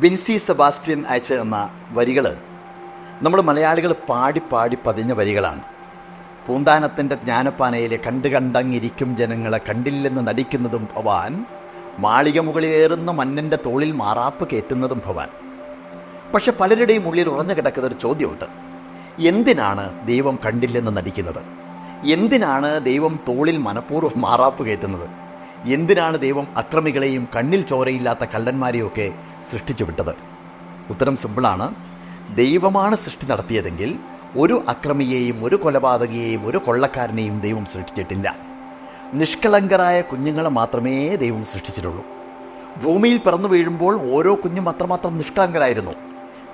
Binsi Sebastian അയച്ചു തന്ന വരികൾ നമ്മൾ മലയാളികൾ പാടി പാടി പതിഞ്ഞ വരികളാണ്. പൂന്താനത്തിന്റെ ജ്ഞാനപ്പാനയിലെ കണ്ടു കണ്ടങ്ങിരിക്കും ജനങ്ങളെ കണ്ടില്ലെന്ന് നടിക്കുന്നതും ഭവാൻ മാളിക മുകളിലേറുന്ന മന്നന്റെ തോളിൽ മാറാപ്പ് കയറ്റുന്നതും ഭവാൻ. പക്ഷെ പലരുടെയും ഉള്ളിൽ ഉറഞ്ഞു കിടക്കുന്ന ഒരു ചോദ്യമുണ്ട്. എന്തിനാണ് ദൈവം കണ്ടില്ലെന്ന് നടിക്കുന്നത്? എന്തിനാണ് ദൈവം തോളിൽ മനഃപൂർവം മാറാപ്പ് കയറ്റുന്നത് എന്തിനാണ് ദൈവം അക്രമികളെയും കണ്ണിൽ ചോരയില്ലാത്ത കള്ളന്മാരെയൊക്കെ സൃഷ്ടിച്ചു വിട്ടത് ഉത്തരം സിമ്പിളാണ്. ദൈവമാണ് സൃഷ്ടി നടത്തിയതെങ്കിൽ ഒരു അക്രമിയെയും ഒരു കൊലപാതകയെയും ഒരു കൊള്ളക്കാരനെയും ദൈവം സൃഷ്ടിച്ചിട്ടില്ല. നിഷ്കളങ്കരായ കുഞ്ഞുങ്ങളെ മാത്രമേ ദൈവം സൃഷ്ടിച്ചിട്ടുള്ളൂ. ഭൂമിയിൽ പിറന്നു വീഴുമ്പോൾ ഓരോ കുഞ്ഞും അത്രമാത്രം നിഷ്കളങ്കരായിരുന്നു.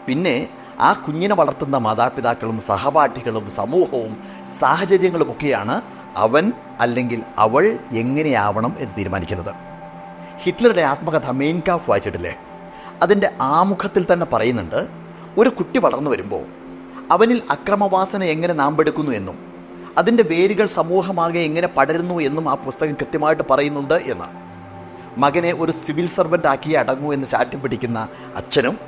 പിന്നെ ആ കുഞ്ഞിനെ വളർത്തുന്ന മാതാപിതാക്കളും സഹപാഠികളും സമൂഹവും സാഹചര്യങ്ങളുമൊക്കെയാണ് അവൻ അല്ലെങ്കിൽ അവൾ എങ്ങനെയാവണം എന്ന് തീരുമാനിക്കുന്നത്. ഹിറ്റ്ലറുടെ ആത്മകഥ മെയിൻ കാഫ് വായിച്ചിട്ടില്ലേ? അതിന്റെ ആമുഖത്തിൽ തന്നെ പറയുന്നുണ്ട് ഒരു കുട്ടി വളർന്നു വരുമ്പോൾ അവനിൽ അക്രമവാസന എങ്ങനെ നാമ്പെടുക്കുന്നു എന്നും അതിന്റെ വേരുകൾ സമൂഹമാകെ എങ്ങനെ പടരുന്നു എന്നും ആ പുസ്തകം കൃത്യമായിട്ട് പറയുന്നുണ്ട് എന്ന് മകനെ ഒരു സിവിൽ സർവന്റ് ആക്കി അടങ്ങൂ എന്ന് ചാട്ടിപ്പിടിക്കുന്ന അച്ഛനും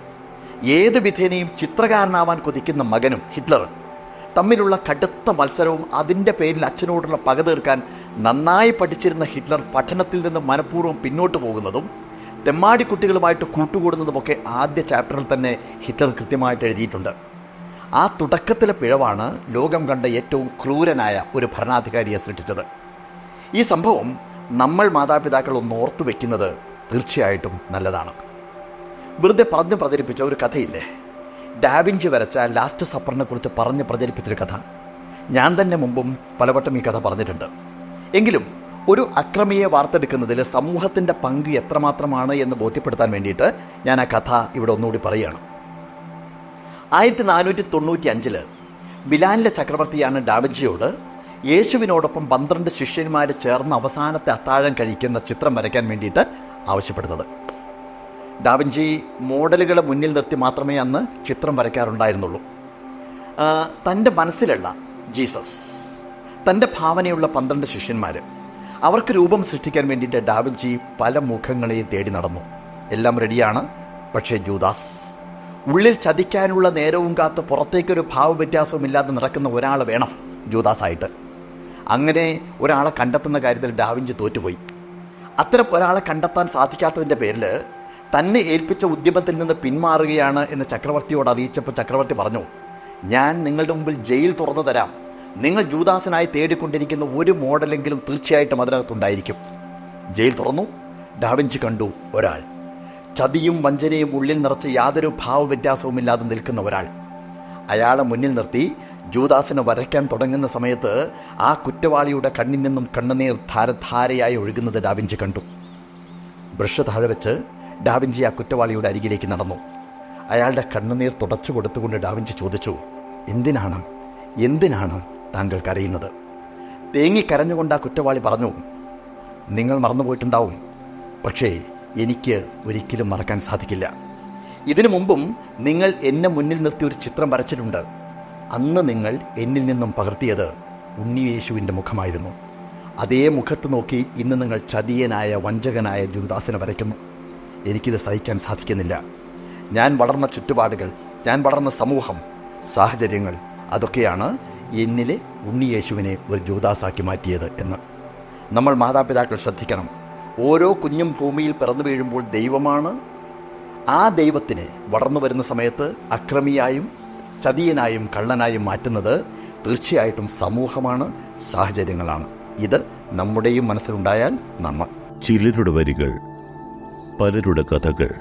ഏത് വിധേനയും ചിത്രകാരനാവാൻ കൊതിക്കുന്ന മകനും ഹിറ്റ്ലർ. തമ്മിലുള്ള കടുത്ത മത്സരവും അതിന്റെ പേരിൽ അച്ഛനോടുള്ള പക തീർക്കാൻ നന്നായി പഠിച്ചിരുന്ന ഹിറ്റ്ലർ പഠനത്തിൽ നിന്ന് മനഃപൂർവം പിന്നോട്ട് പോകുന്നതും തെമ്മാടി കുട്ടികളുമായിട്ട് കൂട്ടുകൂടുന്നതുമൊക്കെ ആദ്യ ചാപ്റ്ററിൽ തന്നെ ഹിറ്റ്ലർ കൃത്യമായിട്ട് എഴുതിയിട്ടുണ്ട്. ആ തുടക്കത്തിലെ പിഴവാണ് ലോകം കണ്ട ഏറ്റവും ക്രൂരനായ ഒരു ഭരണാധികാരിയെ സൃഷ്ടിച്ചത്. ഈ സംഭവം നമ്മൾ മാതാപിതാക്കൾ ഒന്ന് ഓർത്തു വെക്കുന്നത് തീർച്ചയായിട്ടും നല്ലതാണ്. വെറുതെ പറഞ്ഞു പ്രചരിപ്പിച്ച ഒരു കഥയില്ലേ? ഡാവിഞ്ചി വരച്ച ലാസ്റ്റ് സപ്പറിനെ കുറിച്ച് പറഞ്ഞ് പ്രചരിപ്പിച്ചൊരു കഥ. ഞാൻ തന്നെ മുമ്പും പലവട്ടം ഈ കഥ പറഞ്ഞിട്ടുണ്ട്. എങ്കിലും ഒരു അക്രമിയെ വാർത്തെടുക്കുന്നതിൽ സമൂഹത്തിന്റെ പങ്ക് എത്രമാത്രമാണ് എന്ന് ബോധ്യപ്പെടുത്താൻ വേണ്ടിയിട്ട് ഞാൻ ആ കഥ ഇവിടെ ഒന്നുകൂടി പറയുകയാണ്. ആയിരത്തി നാനൂറ്റി തൊണ്ണൂറ്റി അഞ്ചിൽ മിലാനിലെ ചക്രവർത്തിയാണ് ഡാവിഞ്ചിയോട് യേശുവിനോടൊപ്പം പന്ത്രണ്ട് ശിഷ്യന്മാർ ചേർന്ന് അവസാനത്തെ അത്താഴം കഴിക്കുന്ന ചിത്രം വരയ്ക്കാൻ വേണ്ടിയിട്ട് ആവശ്യപ്പെടുന്നത്. ഡാവിഞ്ചി മോഡലുകളെ മുന്നിൽ നിർത്തി മാത്രമേ അന്ന് ചിത്രം വരയ്ക്കാറുണ്ടായിരുന്നുള്ളൂ. തന്റെ മനസ്സിലുള്ള ജീസസ് തന്റെ ഭാവനയുള്ള പന്ത്രണ്ട് ശിഷ്യന്മാർ അവർക്ക് രൂപം സൃഷ്ടിക്കാൻ വേണ്ടിയിട്ട് ഡാവിഞ്ചി പല മുഖങ്ങളെയും തേടി നടന്നു. എല്ലാം റെഡിയാണ് പക്ഷേ ജൂദാസ് ഉള്ളിൽ ചതിക്കാനുള്ള നേരവും കാത്ത് പുറത്തേക്കൊരു ഭാവവ്യത്യാസവും ഇല്ലാതെ നടക്കുന്ന ഒരാൾ വേണം ജൂദാസായിട്ട്. അങ്ങനെ ഒരാളെ കണ്ടെത്തുന്ന കാര്യത്തിൽ ഡാവിഞ്ചി തോറ്റുപോയി. അത്തരം ഒരാളെ കണ്ടെത്താൻ സാധിക്കാത്തതിന്റെ പേരിൽ തന്നെ ഏൽപ്പിച്ച ഉദ്യമത്തിൽ നിന്ന് പിന്മാറുകയാണ് എന്ന് ചക്രവർത്തിയോട് അറിയിച്ചപ്പോൾ ചക്രവർത്തി പറഞ്ഞു ഞാൻ നിങ്ങളുടെ മുമ്പിൽ ജയിൽ തുറന്നു തരാം. നിങ്ങൾ ജൂദാസിനായി തേടിക്കൊണ്ടിരിക്കുന്ന ഒരു മോഡലെങ്കിലും തീർച്ചയായിട്ടും അതിനകത്തുണ്ടായിരിക്കും. ജയിൽ തുറന്നു. ഡാവിഞ്ചി കണ്ടു ഒരാൾ. ചതിയും വഞ്ചനയും ഉള്ളിൽ നിറച്ച് യാതൊരു ഭാവവ്യത്യാസവുമില്ലാതെ നിൽക്കുന്ന ഒരാൾ. അയാളെ മുന്നിൽ നിർത്തി ജൂദാസിനെ വരയ്ക്കാൻ തുടങ്ങുന്ന സമയത്ത് ആ കുറ്റവാളിയുടെ കണ്ണിൽ നിന്നും കണ്ണുനീർ ധാരധാരയായി ഒഴുകുന്നത് ഡാവിഞ്ചി കണ്ടു. ബ്രഷ് താഴെ വെച്ച് ഡാവിഞ്ചി ആ കുറ്റവാളിയുടെ അരികിലേക്ക് നടന്നു. അയാളുടെ കണ്ണുനീർ തുടച്ചു കൊടുത്തുകൊണ്ട് ഡാവിഞ്ചി ചോദിച്ചു എന്തിനാണ്? എന്തിനാണ് താങ്കൾ കരയുന്നത്? തേങ്ങിക്കരഞ്ഞുകൊണ്ട് ആ കുറ്റവാളി പറഞ്ഞു നിങ്ങൾ മറന്നുപോയിട്ടുണ്ടാവും. പക്ഷേ എനിക്ക് ഒരിക്കലും മറക്കാൻ സാധിക്കില്ല. ഇതിനു മുമ്പും നിങ്ങൾ എന്നെ മുന്നിൽ നിർത്തി ഒരു ചിത്രം വരച്ചിട്ടുണ്ട്. അന്ന് നിങ്ങൾ എന്നിൽ നിന്നും പകർത്തിയത് ഉണ്ണിയേശുവിന്റെ മുഖമായിരുന്നു. അതേ മുഖത്ത് നോക്കി ഇന്ന് നിങ്ങൾ ചതിയനായ വഞ്ചകനായ ജുന്ദാസിനെ വരയ്ക്കുന്നു. എനിക്കിത് സഹിക്കാൻ സാധിക്കുന്നില്ല. ഞാൻ വളർന്ന ചുറ്റുപാടുകൾ ഞാൻ വളർന്ന സമൂഹം സാഹചര്യങ്ങൾ അതൊക്കെയാണ് എന്നിലെ ഉണ്ണിയേശുവിനെ ഒരു ജൂദാസാക്കി മാറ്റിയത് എന്ന്. നമ്മൾ മാതാപിതാക്കൾ ശ്രദ്ധിക്കണം. ഓരോ കുഞ്ഞും ഭൂമിയിൽ പിറന്നു വീഴുമ്പോൾ ദൈവമാണ്. ആ ദൈവത്തിനെ വളർന്നു വരുന്ന സമയത്ത് അക്രമിയായും ചതിയനായും കള്ളനായും മാറ്റുന്നത് തീർച്ചയായിട്ടും സമൂഹമാണ് സാഹചര്യങ്ങളാണ്. ഇത് നമ്മുടെയും മനസ്സിലുണ്ടായാൽ നന്മ. ചിലരുടെ വരികൾ പലരുടെ കഥകൾ